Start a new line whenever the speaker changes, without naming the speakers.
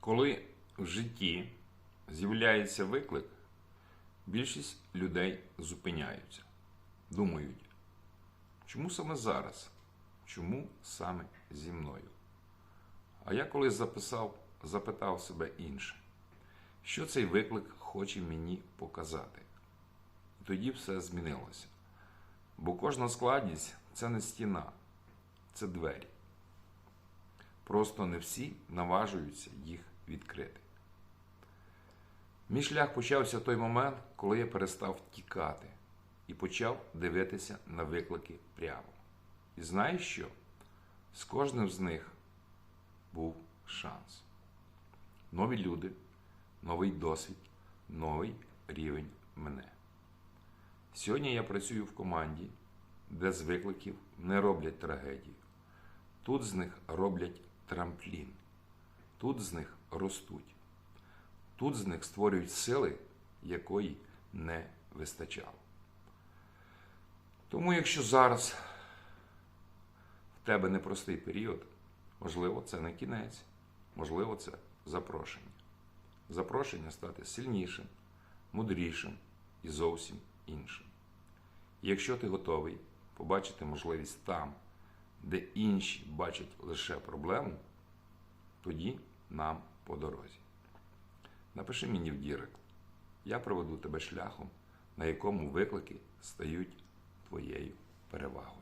Коли в житті з'являється виклик, більшість людей зупиняються, думають, чому саме зараз? Чому саме зі мною? А я колись записав, запитав себе інше, що цей виклик хоче мені показати. І тоді все змінилося. Бо кожна складність це не стіна, це двері. Просто не всі наважуються їх відкрити. Мій шлях почався в той момент, коли я перестав втікати і почав дивитися на виклики прямо. І знаєш що? З кожним з них був шанс. Нові люди, новий досвід, новий рівень мене. Сьогодні я працюю в команді, де з викликів не роблять трагедію. Тут з них роблять трамплін. Тут з них ростуть. Тут з них створюють сили, якої не вистачало. Тому, якщо зараз в тебе непростий період, можливо, це не кінець, можливо, це запрошення. Запрошення стати сильнішим, мудрішим і зовсім іншим. Якщо ти готовий побачити можливість там, де інші бачать лише проблему, тоді нам по дорозі. Напиши мені в дірек, Я проведу тебе шляхом, на якому виклики стають твоєю перевагою.